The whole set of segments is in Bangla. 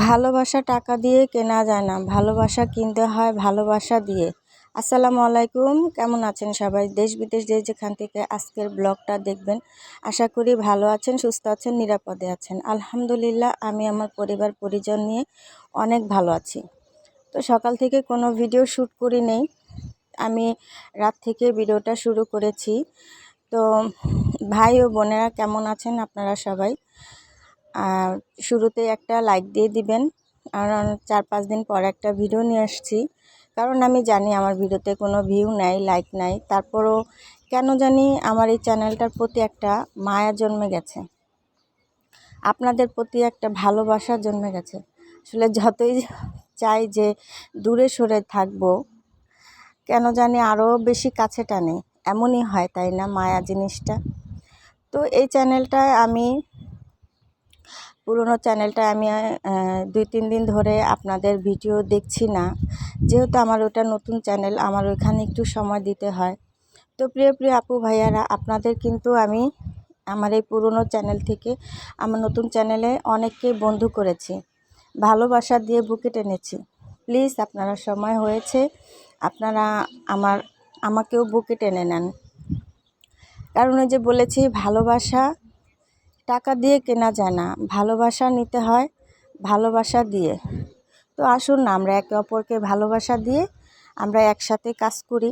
ভালোবাসা টাকা দিয়ে কেনা যায় না। ভালোবাসা কিনতে হয়, ভালোবাসা দিয়ে। আসসালামু আলাইকুম, কেমন আছেন সবাই? দেশ বিদেশ যে যেখান থেকে আজকের ব্লগটা দেখবেন, আশা করি ভালো আছেন, সুস্থ আছেন, নিরাপদে আছেন। আলহামদুলিল্লাহ, আমি আমার পরিবার, পরিজন নিয়ে অনেক ভালো আছি। তো সকাল থেকে কোনো ভিডিও শ্যুট করি নেই। আমি রাত থেকে ভিডিওটা শুরু করেছি। তো ভাই ও বোনেরা কেমন আছেন আপনারা সবাই? আর শুরুতে একটা লাইক দিয়ে দিবেন। আর চার পাঁচ দিন পর একটা ভিডিও নিয়ে আসছি। কারণ আমি জানি আমার ভিডিওতে কোনো ভিউ নাই লাইক নাই। তারপরও কেন জানি আমার এই চ্যানেলটার প্রতি একটা মায়া জন্মে গেছে। আপনাদের প্রতি একটা ভালোবাসা জন্মে গেছে। আসলে যতই চাই যে দূরে সরে থাকব, কেন জানি আরও বেশি কাছে টানে। এমনই হয়, তাই না, মায়া জিনিসটা? তো এই চ্যানেলটায় আমি পুরনো চ্যানেলটা আমি দুই তিন দিন ধরে আপনাদের ভিডিও দেখছি না। যেহেতু আমার ওটা নতুন চ্যানেল, আমার ওইখানে একটু সময় দিতে হয়। তো প্রিয় প্রিয় আপু ভাইয়ারা, আপনাদের কিন্তু আমি আমার এই পুরনো চ্যানেল থেকে আমার নতুন চ্যানেলে অনেককে বন্ধু করেছি। ভালোবাসা দিয়ে বুকে টেনেছি। প্লিজ, আপনারা সময় হয়েছে, আপনারা আমার, আমাকেও বুকে টেনে নেন। কারণ ওই যে বলেছি, ভালোবাসা টাকা দিয়ে কেনা যায় না। ভালোবাসা নিতে হয়, ভালোবাসা দিয়ে। তো আসুন না, আমরা একে অপরকে ভালোবাসা দিয়ে আমরা একসাথে কাজ করি।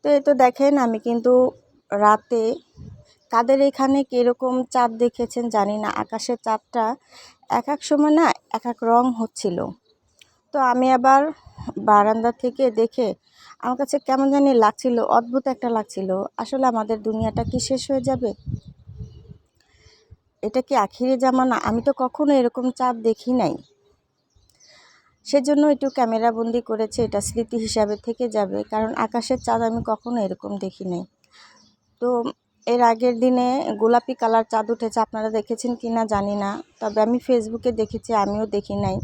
তো এ তো দেখেন, আমি কিন্তু রাতে কাদের এখানে কীরকম চাঁদ দেখেছেন জানি না। আকাশের চাঁদটা এক এক সময় না এক এক রং হচ্ছিল। তো আমি আবার বারান্দা থেকে দেখে আমার কাছে কেমন জানি লাগছিল, অদ্ভুত একটা লাগছিল। আসলে আমাদের দুনিয়াটা কি শেষ হয়ে যাবে? এটা কি আখিরে জামানা? আমি তো কখনো এরকম চাঁদ দেখি নাই। সেজন্য একটু ক্যামেরা বন্দি করেছে, এটা স্মৃতি হিসাবে থেকে যাবে, কারণ আকাশের চাঁদ আমি কখনো এরকম দেখি নাই। তো এর আগের দিনে গোলাপি কালার চাঁদ উঠেছে, আপনারা দেখেছেন কি না জানি না, তবে আমি ফেসবুকে দেখেছি, আমিও দেখি নাই।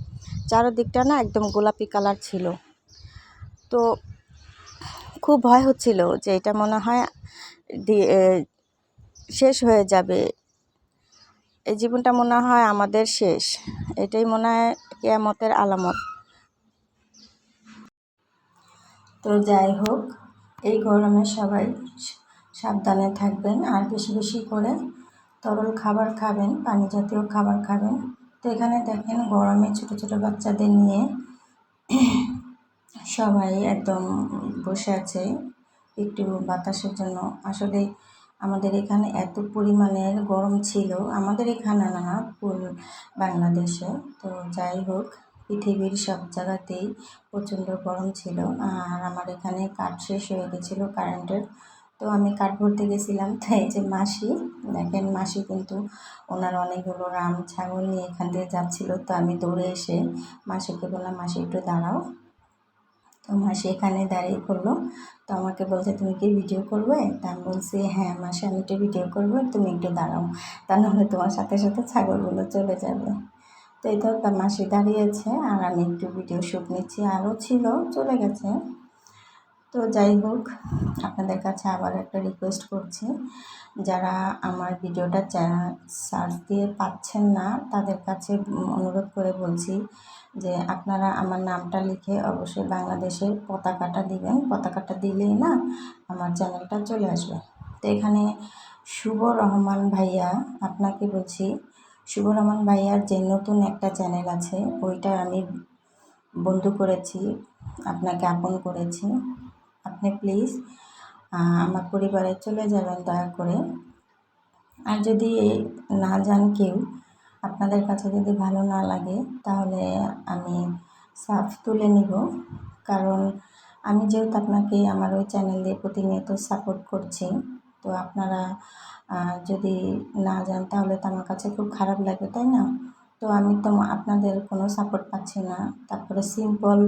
চারোদিকটা না একদম গোলাপি কালার ছিল। তো খুব ভয় হচ্ছিল যে এটা মনে হয় শেষ হয়ে যাবে। এই জীবনটা মনে হয় আমাদের শেষ। এটাই মনে হয় কেয়ামতের আলামত। তো যাই হোক, এই গরমে সবাই সাবধানে থাকবেন আর বেশি বেশি করে তরল খাবার খাবেন, পানি জাতীয় খাবার খাবেন। তো এখানে দেখেন গরমে ছোট ছোট বাচ্চাদের নিয়ে সবাই একদম বসে আছে, একটু বাতাসের জন্য। আসলে আমাদের এখানে এত পরিমাণের গরম ছিল। আমাদের এখানে না পুরো বাংলাদেশে। তো যাই হোক, পৃথিবীর সব জায়গাতেই প্রচণ্ড গরম ছিল। আর আমার এখানে কাঠ শেষ হয়ে গেছিল কারেন্টের। তো আমি কাঠ ভরতে গেছিলাম। তাই যে মাসি, দেখেন মাসি কিন্তু ওনার অনেকগুলো রাম ছাগল নিয়ে এখান থেকে যাচ্ছিল। তো আমি দৌড়ে এসে মাসিকে বললাম, মাসি, একটু দাঁড়াও। তো মাসি এখানে দাঁড়িয়ে করল। তো আমাকে বলছে, তুমি কি ভিডিও করবে? তা আমি বলছি হ্যাঁ মাসি, আমি একটু ভিডিও করব, তুমি একটু দাঁড়াও। তা নাহলে তোমার সাথে সাথে ছাগলগুলো চলে যাবে। তো এই তো মাসি দাঁড়িয়েছে, আর আমি একটু ভিডিও শ্যুট নিচ্ছি। আরও ছিল, চলে গেছে। তো যাই হোক, আপনাদের কাছে আবার একটা রিকোয়েস্ট করছি। যারা আমার ভিডিওটা সার্চ দিয়ে পাচ্ছেন না, তাদের কাছে অনুরোধ করে বলছি যে আপনারা আমার নামটা লিখে অবশ্যই বাংলাদেশের পতাকাটা দিবেন। পতাকাটা দিলেই না আমার চ্যানেলটা চলে আসবে। তো এখানে শুভ রহমান ভাইয়া, আপনাকে বলছি, শুভ রহমান ভাইয়ার যে নতুন একটা চ্যানেল আছে, ওইটা আমি বন্ধু করেছি, আপনাকে আপন করেছি। আপনি প্লিজ আমার পরিবারে চলে যাবেন দয়া করে। আর যদি না যান কেউ, আপনাদের কাছে যদি ভালো না লাগে, তাহলে আমি সাফ তুলে নিব। কারণ আমি যেহেতু আপনাকে আমার ওই চ্যানেল দিয়ে প্রতিনিয়ত সাপোর্ট করছি, তো আপনারা যদি না যান, তাহলে তো আমার কাছে খুব খারাপ লাগে তাই না? তো আমি তো আপনাদের কোনো সাপোর্ট পাচ্ছি না। তারপরে সিম্পল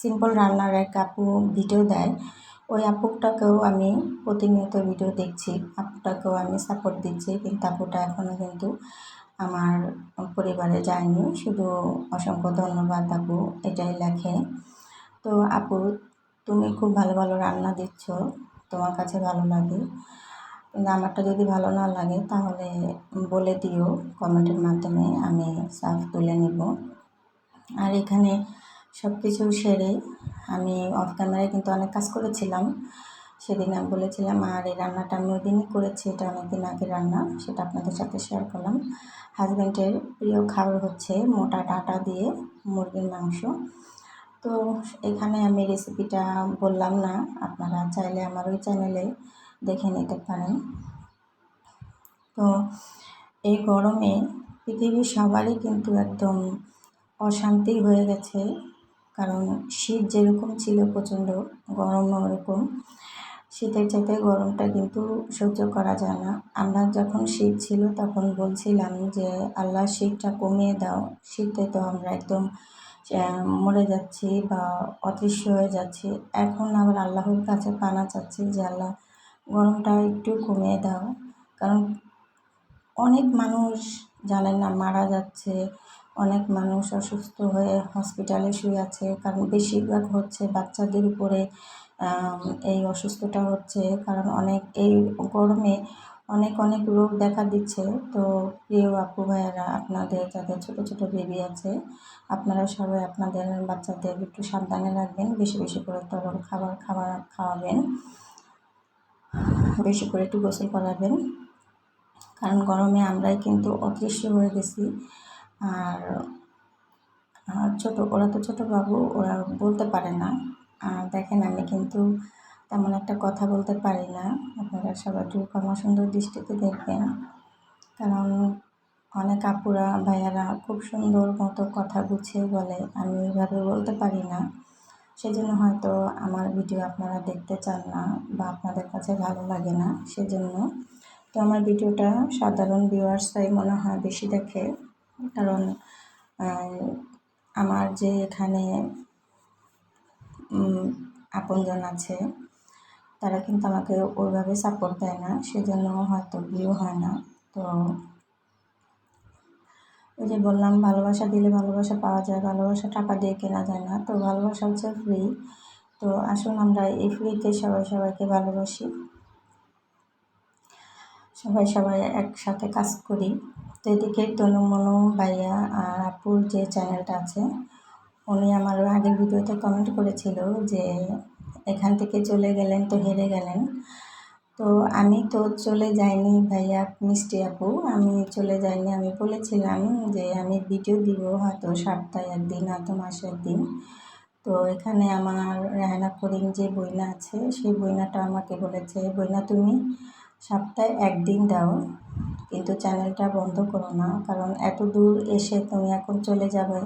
সিম্পল রান্নার এক আপু ভিডিও দেয়। ওই আপুটাকেও আমি প্রতিনিয়ত ভিডিও দেখছি। আপুটাকেও আমি সাপোর্ট দিচ্ছি। কিন্তু আপুটা এখনও কিন্তু আমার পরিবারে যায়নি। শুধু অসংখ্য ধন্যবাদ আপু, এটাই লেখে। তো আপু, তুমি খুব ভালো ভালো রান্না দিচ্ছ। তোমার কাছে ভালো লাগে। কিন্তু আমারটা যদি ভালো না লাগে, তাহলে বলে দিও। কমেন্টের মাধ্যমে আমি সার্ভ তুলে নিব। আর এখানে সব কিছু সেরে আমি অফ ক্যামেরায় কিন্তু অনেক কাজ করেছিলাম। সেদিন আমি বলেছিলাম, আর এই রান্নাটা আমি ওই দিনই করেছি, এটা অনেকদিন আগে রান্না, সেটা আপনাদের সাথে শেয়ার করলাম। হাজব্যান্ডের প্রিয় খাবার হচ্ছে মোটা ডাটা দিয়ে মুরগির মাংস। তো এখানে আমি রেসিপিটা বললাম না, আপনারা চাইলে আমার ওই চ্যানেলে দেখে নিতে পারেন। তো এই গরমে পৃথিবীর সবারই কিন্তু একদম অশান্তি হয়ে গেছে। কারণ শীত যেরকম ছিল প্রচণ্ড গরমও ওরকম, শীতের চাইতে গরমটা কিন্তু সহ্য করা যায় না। আমরা যখন শীত ছিল তখন বলছিলাম যে, আল্লাহ শীতটা কমিয়ে দাও। শীতে তো আমরা একদম মরে যাচ্ছি বা অদৃশ্য হয়ে যাচ্ছি। এখন আবার আল্লাহর কাছে পানা চাচ্ছি যে, আল্লাহ গরমটা একটু কমিয়ে দাও। কারণ অনেক মানুষ জানেন না, মারা যাচ্ছে। অনেক মানুষ অসুস্থ হয়ে হসপিটালে শুয়ে আছে। কারণ বেশিরভাগ হচ্ছে বাচ্চাদের উপরে এই অসুস্থতা হচ্ছে। কারণ অনেক, এই গরমে অনেক অনেক রোগ দেখা দিচ্ছে। তো প্রিয় আপু ভাইয়ারা, আপনাদের, যাদের ছোটো ছোটো বেবি আছে আপনারা সবাই আপনাদের বাচ্চাদের একটু সাবধানে রাখবেন। বেশি বেশি করে তরল খাবার খাবার খাওয়াবেন। বেশি করে একটু গোসল করাবেন। কারণ গরমে আমরাই কিন্তু অদৃশ্য হয়ে গেছি। আর ছোটো, ওরা তো ছোটো বাবু, ওরা বলতে পারে না। আর দেখেন, আমি কিন্তু তেমন একটা কথা বলতে পারি না। আপনারা সবাই একটু ক্ষমা সুন্দর দৃষ্টিতে দেখবেন। কারণ অনেক আপুরা, ভাইয়ারা খুব সুন্দর মতো কথা গুছিয়ে বলে। আমি ওইভাবে বলতে পারি না। সেজন্য হয়তো আমার ভিডিও আপনারা দেখতে চান না বা আপনাদের কাছে ভালো লাগে না, সেজন্য। তো আমার ভিডিওটা সাধারণ ভিউয়ার্সরাই মনে হয় বেশি দেখে, কারণ আমার যে এখানে আপনজন আছে, তারা কিন্তু আমাকে ওইভাবে সাপোর্ট দেয় না, সেজন্য হয়তো ভিউ হয় না। তো ওই যে বললাম, ভালোবাসা দিলে ভালোবাসা পাওয়া যায়, ভালোবাসা টাকা দিয়ে কেনা যায় না। তো ভালোবাসা হচ্ছে ফ্রি তো আসুন আমরা এই ফ্রিতে সবাই সবাইকে ভালোবাসি। সবাই সবাই একসাথে কাজ করি। তো এদিকে তনু, মনু, ভাইয়া আর আপুর যে চ্যানেলটা আছে, উনি আমার আগের ভিডিওতে কমেন্ট করেছিল যে এখান থেকে চলে গেলেন তো হেরে গেলেন। তো আমি তো চলে যাইনি ভাইয়া, মিষ্টি আপু। আমি চলে যাইনি, আমি বলেছিলাম যে আমি ভিডিও দিব হয়তো সপ্তাহে একদিন হয়তো মাসে একদিন। তো এখানে আমার রেহানা করিম যে বইনা আছে, সেই বইনাটা আমাকে বলেছে, বইনা তুমি সপ্তাহে একদিন দাও, কিন্তু চ্যানেলটা বন্ধ করো না, কারণ এত দূর এসে তুমি এখন চলে যাবে,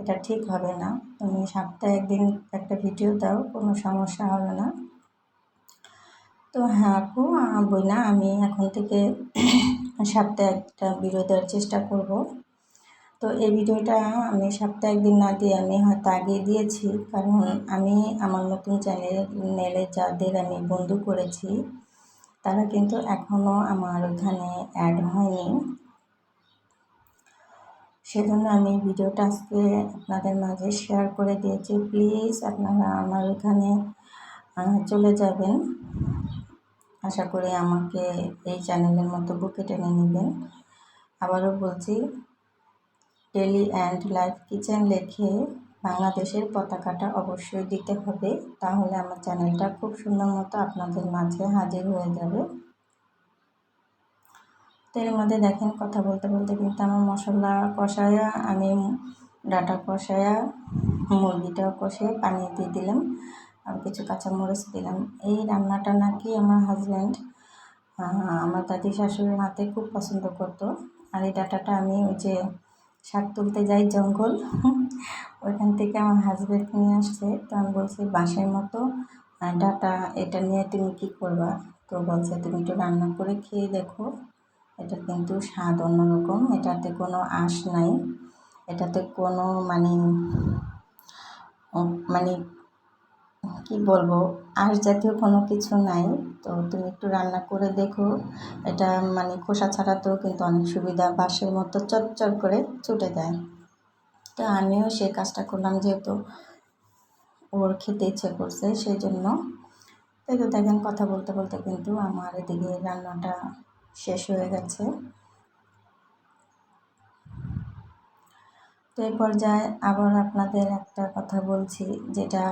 এটা ঠিক হবে না। তুমি সপ্তাহে একদিন একটা ভিডিও দাও, কোনো সমস্যা হবে না। তো হ্যাঁ আপু বই না, আমি এখন থেকে সপ্তাহে একটা ভিডিও দেওয়ার চেষ্টা করব। তো এই ভিডিওটা আমি সপ্তাহে একদিন না দিয়ে আমি হয়তো আগে দিয়েছি, কারণ আমি আমার নতুন চ্যানেলে যাদের আমি বন্ধু করেছি, তারা কিন্তু এখনও আমার ওখানে অ্যাড হয়নি। সেজন্য আমি ভিডিওটা আজকে আপনাদের মাঝে শেয়ার করে দিয়েছি। প্লিজ আপনারা আমার ওখানে চলে যাবেন। আশা করি আমাকে এই চ্যানেলের মতো বুকে টেনে নেবেন। আবারও বলছি ডেলি অ্যান্ড লাইফ কিচেন লেখে বাংলাদেশের পতাকাটা অবশ্যই দিতে হবে, তাহলে আমার চ্যানেলটা খুব সুন্দর মতো আপনাদের মাঝে হাজির হয়ে যাবে। তো এর মধ্যে দেখেন, কথা বলতে বলতে কিন্তু আমার মশলা কষায়া, আমি ডাটা কষায়া, মুরগিটাও কষে পানি দিয়ে দিলাম। আর কিছু কাঁচামরিচ দিলাম। এই রান্নাটা নাকি আমার হাজব্যান্ড আমার দাদি শাশুড়ির হাতে খুব পছন্দ করতো। আর এই ডাটাটা আমি ওই যে শাক তুলতে যাই জঙ্গল, ওইখান থেকে আমার হাজব্যান্ড নিয়ে আসছে। তো আমি বলছি বাঁশের মতো ডাটা, এটা নিয়ে তুমি কী করবা? তো বলছে, তুমি একটু রান্না করে খেয়ে দেখো। এটা কিন্তু স্বাদ অন্যরকম। এটাতে কোনো আঁশ নাই। এটাতে কোনো মানে মানে কি বলব? আঁশ জাতীয় কোনো কিছু নাই। তো তুমি একটু রান্না করে দেখো। এটা মানে খোসা ছাড়াতেও কিন্তু অনেক সুবিধা। বাঁশের মতো চটচট করে ছুটে দেয় তো আমিও সেই কাজটা করলাম যেহেতু ওর খেতে ইচ্ছে করছে সেই জন্য তো এই তো দেখেন কথা বলতে বলতে কিন্তু আমার এদিকে রান্নাটা শেষ হয়ে গেছে। তো এই পর্যায়ে আবার আপনাদের একটা কথা বলছি, যেটা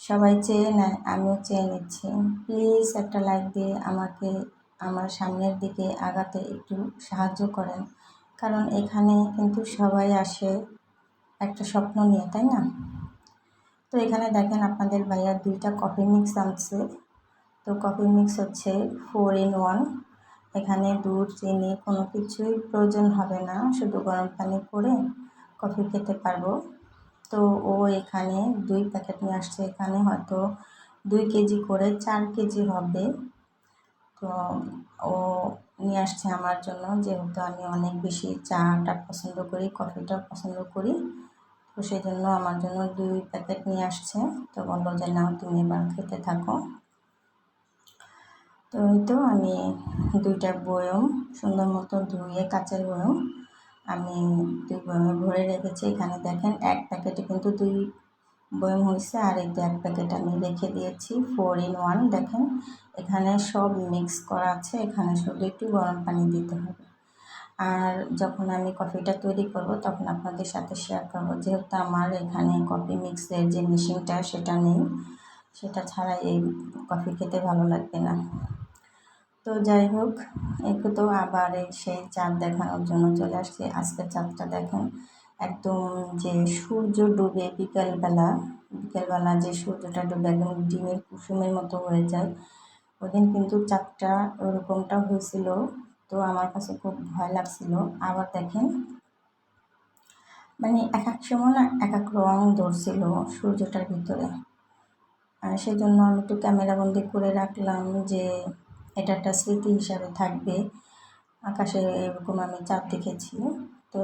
সবাই চেয়ে নেয়, আমিও চেয়ে নিচ্ছি। প্লিজ একটা লাইক দিয়ে আমাকে আমার সামনের দিকে আগাতে একটু সাহায্য করেন। কারণ এখানে কিন্তু সবাই আসে একটা স্বপ্ন নিয়ে, তাই না? তো এখানে দেখেন আপনাদের ভাইয়া দুইটা কফি মিক্স আনছে। তো কফি মিক্স হচ্ছে ফোর ইন ওয়ান। এখানে দুধ, চিনি কোনো কিছুই প্রয়োজন হবে না। শুধু গরম পানি করে কফি খেতে পারব। তো ও এখানে দুই প্যাকেট নিয়ে আসছে। এখানে হয়তো দুই কেজি করে চার কেজি হবে। তো ও নিয়ে আসছে আমার জন্য। যেহেতু আমি অনেক বেশি চাটা পছন্দ করি, কফিটা পছন্দ করি, তো সেই জন্য আমার জন্য দুই প্যাকেট নিয়ে আসছে। তো বলল যে না তুমি এবার খেতে থাকো। তো ওই তো আমি দুইটা বয়ম, সুন্দর মতো ধুয়ে কাচের বয়ম আমি দুই বয়মে ভরে রেখেছি। এখানে দেখেন, এক প্যাকেটে কিন্তু দুই বয়ম হয়েছে আর এই এক প্যাকেট আমি রেখে দিয়েছি, ফোর ইন ওয়ান। দেখেন, এখানে সব মিক্স করা আছে, এখানে শুধু একটু গরম পানি দিতে হবে। আর যখন আমি কফিটা তৈরি করব, তখন আপনাদের সাথে শেয়ার করব। যেহেতু আমার এখানে কফি মিক্সের যে মেশিনটা সেটা নেই, সেটা ছাড়া এই কফি খেতে ভালো লাগবে না। তো যাই হোক একে তো আবার সেই চাঁদ দেখানোর জন্য চলে আসছি। আজকের চাঁদটা দেখেন, একদম যে সূর্য ডুবে বিকেলবেলা বিকেলবেলা যে সূর্যটা ডুবে একদম ডিমের কুসুমের মতো হয়ে যায়। ওদিন কিন্তু চাঁদটা ওরকমটা হয়েছিল, তো আমার কাছে খুব ভয় লাগছিল। আবার দেখেন মানে এক এক সময় না এক এক রং ধরছিল সূর্যটার ভিতরে। আর সেই জন্য আমি একটু ক্যামেরাবন্দি করে রাখলাম যে এটা একটা স্মৃতি হিসাবে থাকবে। আকাশে এরকম আমি চাঁদ দেখেছি। তো